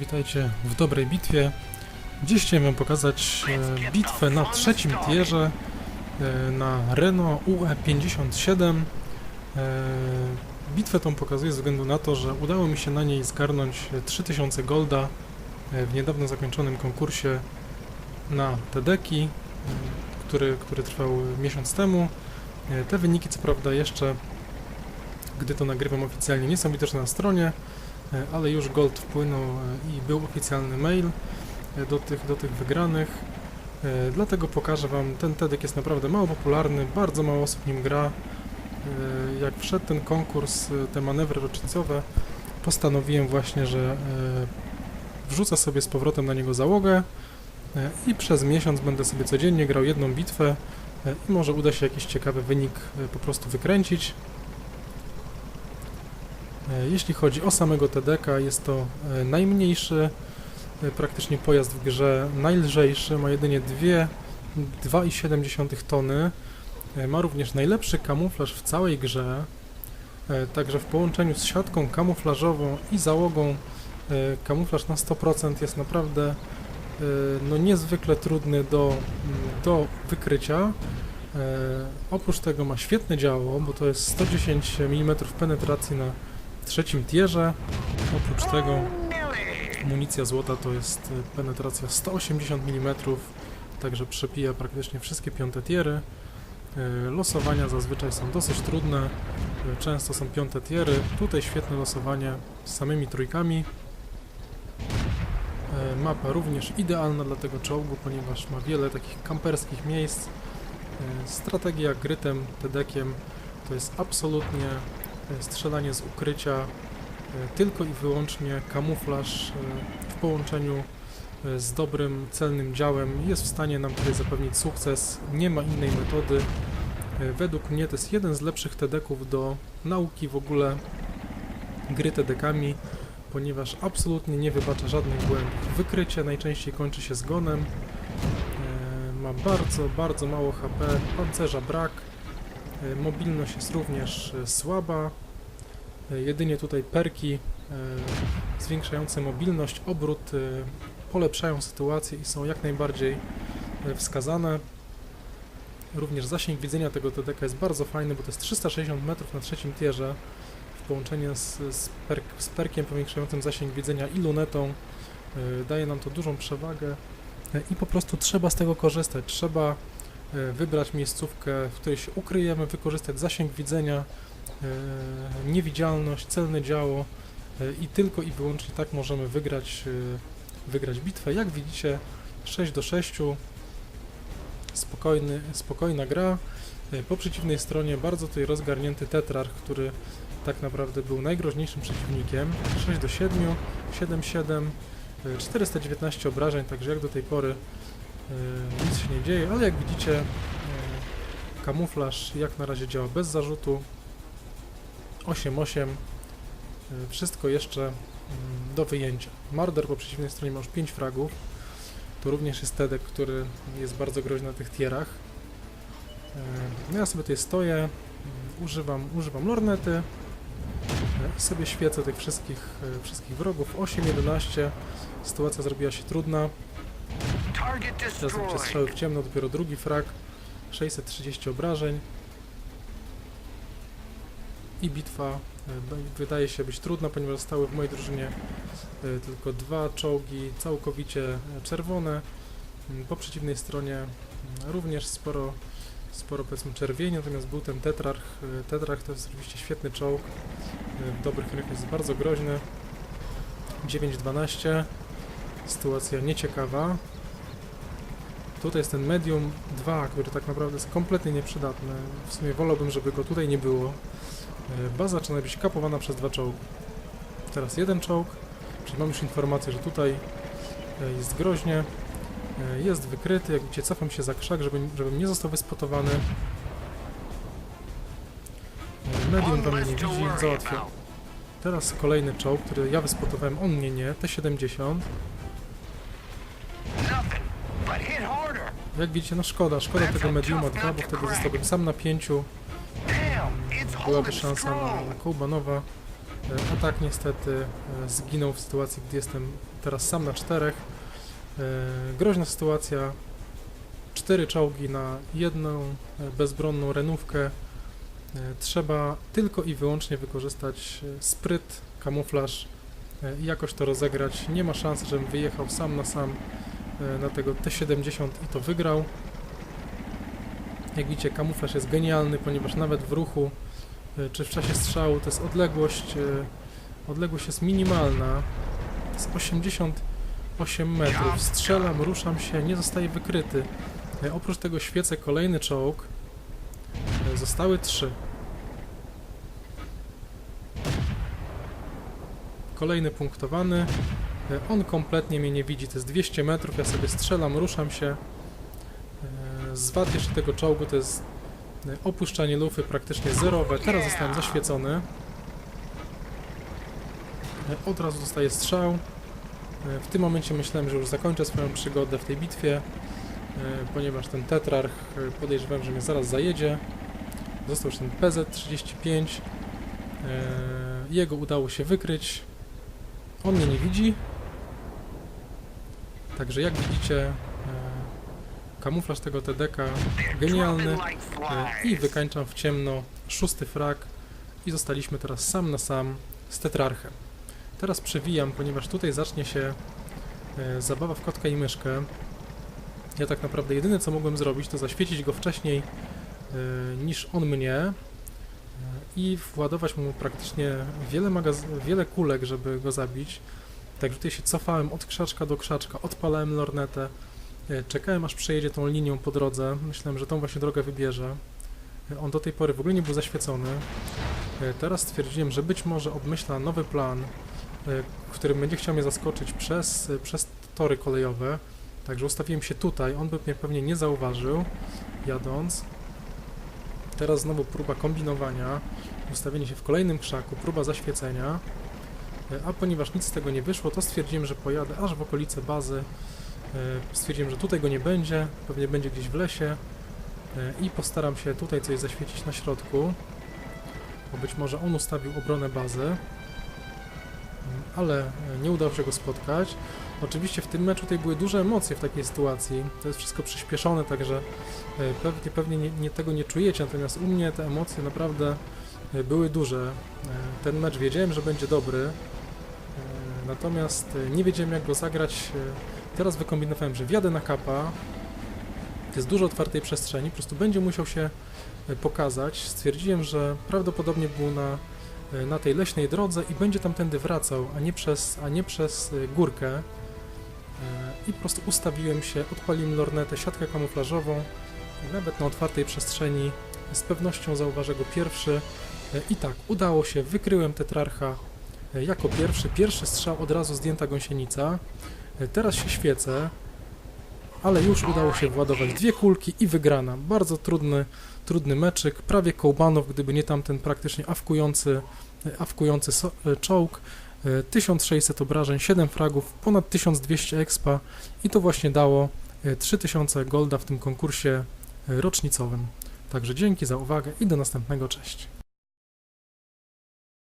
witajcie w dobrej bitwie. Dziś chciałem wam pokazać e, bitwę na trzecim tierze e, na Renault UE57. E, bitwę tą pokazuję ze względu na to, że udało mi się na niej zgarnąć 3000 golda e, w niedawno zakończonym konkursie na TDeki, e, który, który trwał miesiąc temu. E, Te wyniki co prawda jeszcze, gdy to nagrywam oficjalnie, nie są widoczne na stronie, ale już Gold wpłynął e, i był oficjalny mail e, do tych, do tych wygranych. E, Dlatego pokażę Wam, ten TEDek jest naprawdę mało popularny, bardzo mało osób nim gra. E, Jak wszedł ten konkurs, e, te manewry rocznicowe, postanowiłem właśnie, że e, wrzucę sobie z powrotem na niego załogę e, i przez miesiąc będę sobie codziennie grał jedną bitwę e, i może uda się jakiś ciekawy wynik e, po prostu wykręcić. E, Jeśli chodzi o samego TDK, jest to e, najmniejszy e, praktycznie pojazd w grze, najlżejszy, ma jedynie dwie- 2,7 tony. Ma również najlepszy kamuflaż w całej grze, także w połączeniu z siatką kamuflażową i załogą kamuflaż na 100% jest naprawdę no niezwykle trudny do, do wykrycia. Oprócz tego ma świetne działo, bo to jest 110 mm penetracji na trzecim tierze. Oprócz tego amunicja złota to jest e, penetracja 180 mm, także przepija praktycznie wszystkie piąte tiery. E, Losowania zazwyczaj są dosyć trudne, e, często są piąte tiery. Tutaj świetne losowanie z samymi trójkami. Mapa również idealna dla tego czołgu, ponieważ ma wiele takich kamperskich miejsc. Strategia grytem, tedekiem to jest absolutnie strzelanie z ukrycia, e, tylko i wyłącznie kamuflaż e, w połączeniu e, z dobrym, celnym działem jest w stanie nam tutaj zapewnić sukces. Nie ma innej metody. E, Według mnie to jest jeden z lepszych TD-ków do nauki w ogóle gry TD-kami, ponieważ absolutnie nie wybacza żadnych błędów. Wykrycie najczęściej kończy się zgonem. E, Ma bardzo, bardzo mało HP, pancerza brak. E, Mobilność jest również e, słaba. Jedynie tutaj perki e, zwiększające mobilność, obrót e, polepszają sytuację i są jak najbardziej e, wskazane. Również zasięg widzenia tego TDK jest bardzo fajny, bo to jest 360 metrów na trzecim tierze w połączeniu z, z, perk, z perkiem powiększającym zasięg widzenia i lunetą. Daje nam to dużą przewagę i po prostu trzeba z tego korzystać. Trzeba wybrać miejscówkę, w której się ukryjemy, wykorzystać zasięg widzenia, e, niewidzialność, celne działo e, i tylko i wyłącznie tak możemy wygrać, e, wygrać bitwę. Jak widzicie 6 do 6 spokojny, spokojna gra. E, Po przeciwnej stronie bardzo tutaj rozgarnięty Tetrarch, który tak naprawdę był najgroźniejszym przeciwnikiem. 6 do 7, 7, 7, e, 419 obrażeń, także jak do tej pory e, nic się nie dzieje, ale jak widzicie e, kamuflaż jak na razie działa bez zarzutu. 8-8, e, wszystko jeszcze mm, do wyjęcia. Marder po przeciwnej stronie ma już 5 fragów. To również jest Tedek, który jest bardzo groźny na tych tierach. E, No ja sobie tutaj stoję, mm, używam, używam lornety e, i sobie świecę tych wszystkich, e, wszystkich wrogów. 8-11, sytuacja zrobiła się trudna. Teraz robicie strzały w ciemno, dopiero drugi frag. 630 obrażeń. I bitwa e, b- wydaje się być trudna, ponieważ zostały w mojej drużynie e, tylko dwa czołgi całkowicie e, czerwone. Mm, Po przeciwnej stronie mm, również sporo, sporo powiedzmy czerwieni, natomiast był ten Tetrarch. Tetrarch to jest oczywiście świetny czołg. W dobrych rękach jest bardzo groźny. 9-12. Sytuacja nieciekawa. Tutaj jest ten Medium 2, który tak naprawdę jest kompletnie nieprzydatny. W sumie wolałbym, żeby go tutaj nie było. E, Baza zaczyna być kapowana przez dwa czołgi. Teraz jeden czołg, czyli mam już informację, że tutaj e, jest groźnie. E, Jest wykryty, jak widzicie cofam się za krzak, żeby, żebym nie został wyspotowany. Medium do mnie nie widzi, about. Teraz kolejny czołg, który ja wyspotowałem, on mnie nie, T-70. Jak widzicie, no szkoda, szkoda tego Mediuma 2, bo wtedy zostałbym sam na pięciu. Damn, it's Byłaby holding szansa na, na Kołbanowa. E, A tak niestety e, zginął w sytuacji, gdy jestem teraz sam na czterech. E, groźna sytuacja. Cztery czołgi na jedną bezbronną renówkę. Trzeba tylko i wyłącznie wykorzystać spryt, kamuflaż i jakoś to rozegrać. Nie ma szans, żebym wyjechał sam na sam e, na tego T-70 i to wygrał. Jak widzicie, kamuflaż jest genialny, ponieważ nawet w ruchu e, czy w czasie strzału to jest odległość, e, odległość jest minimalna. To jest 88 metrów. Strzelam, ruszam się, nie zostaję wykryty. Oprócz tego świecę kolejny czołg. Zostały trzy. Kolejny punktowany. E, On kompletnie mnie nie widzi. To jest 200 metrów. Ja sobie strzelam, ruszam się. E, Zwad jeszcze tego czołgu to jest e, opuszczanie lufy praktycznie zerowe. Teraz zostałem zaświecony. Od razu dostaję strzał. W tym momencie myślałem, że już zakończę swoją przygodę w tej bitwie, ponieważ ten tetrarch podejrzewałem, że mnie zaraz zajedzie. Został już ten PZ-35. E, Jego udało się wykryć. On mnie nie widzi. Także jak widzicie, e, kamuflaż tego TDK genialny. E, I wykańczam w ciemno szósty frag i zostaliśmy teraz sam na sam z Tetrarchem. Teraz przewijam, ponieważ tutaj zacznie się e, zabawa w kotka i myszkę. Ja tak naprawdę jedyne co mogłem zrobić to zaświecić go wcześniej niż on mnie i władować mu praktycznie wiele, wiele kulek, żeby go zabić. Także tutaj się cofałem od krzaczka do krzaczka, odpalałem lornetę, e, czekałem aż przejedzie tą linią po drodze. Myślałem, że tą właśnie drogę wybierze. E, On do tej pory w ogóle nie był zaświecony. E, Teraz stwierdziłem, że być może obmyśla nowy plan, w którym będzie chciał mnie zaskoczyć przez, przez tory kolejowe. Także ustawiłem się tutaj, on by mnie pewnie nie zauważył, jadąc. Teraz znowu próba kombinowania, ustawienie się w kolejnym krzaku, próba zaświecenia. E, A ponieważ nic z tego nie wyszło, to stwierdziłem, że pojadę aż w okolice bazy. E, Stwierdziłem, że tutaj go nie będzie, pewnie będzie gdzieś w lesie e, i postaram się tutaj coś zaświecić na środku, bo być może on ustawił obronę bazy, Mm, ale nie udało się go spotkać. Oczywiście w tym meczu tutaj były duże emocje w takiej sytuacji, to jest wszystko przyspieszone, także pewnie, pewnie nie, nie tego nie czujecie, natomiast u mnie te emocje naprawdę były duże. Ten mecz wiedziałem, że będzie dobry, natomiast e, nie wiedziałem jak go zagrać. E, Teraz wykombinowałem, że wjadę na kapa, jest dużo otwartej przestrzeni, po prostu będzie musiał się e, pokazać. Stwierdziłem, że prawdopodobnie był na, na tej leśnej drodze i będzie tamtędy wracał, a nie przez, a nie przez górkę. I po prostu ustawiłem się, odpaliłem lornetę, siatkę kamuflażową i nawet na otwartej przestrzeni z pewnością zauważę go pierwszy. I tak, udało się, wykryłem tetrarcha jako pierwszy. Pierwszy strzał, od razu zdjęta gąsienica. E, Teraz się świecę, ale już udało się władować dwie kulki i wygrana. Bardzo trudny, trudny meczyk, prawie kołbanów, gdyby nie tamten praktycznie awkujący, e, awkujący so, e, czołg. E, 1600 obrażeń, 7 fragów, ponad 1200 expa i to właśnie dało e, 3000 golda w tym konkursie e, rocznicowym. Także dzięki za uwagę i do następnego, cześć.